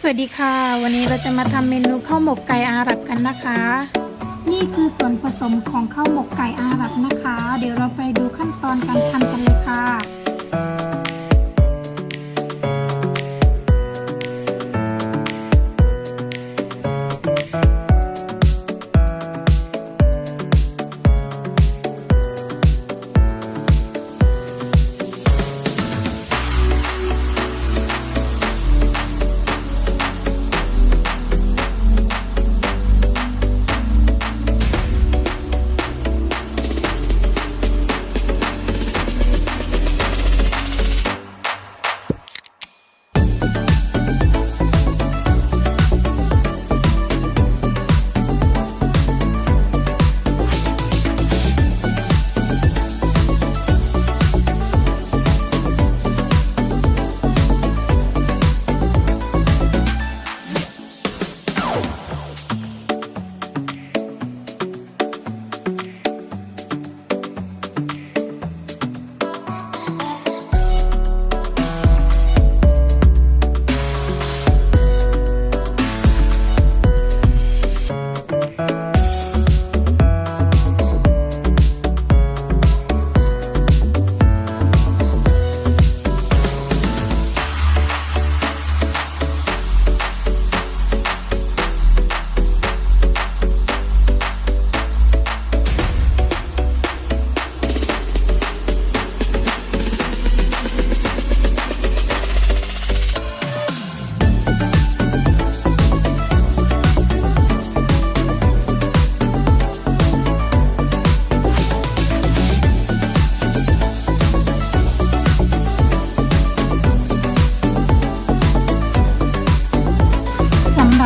สวัสดีค่ะ วันนี้เราจะมาทำเมนูข้าวหมกไก่อาหรับกันนะคะ นี่คือส่วนผสมของข้าวหมกไก่อาหรับนะคะ เดี๋ยวเราไปดูขั้นตอนการทำ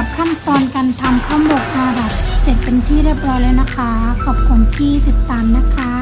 รับขั้นตอนการทำข้าวหมกอาหรับเสร็จเป็นที่เรียบร้อยแล้วนะคะ ขอบคุณที่ติดตามนะคะ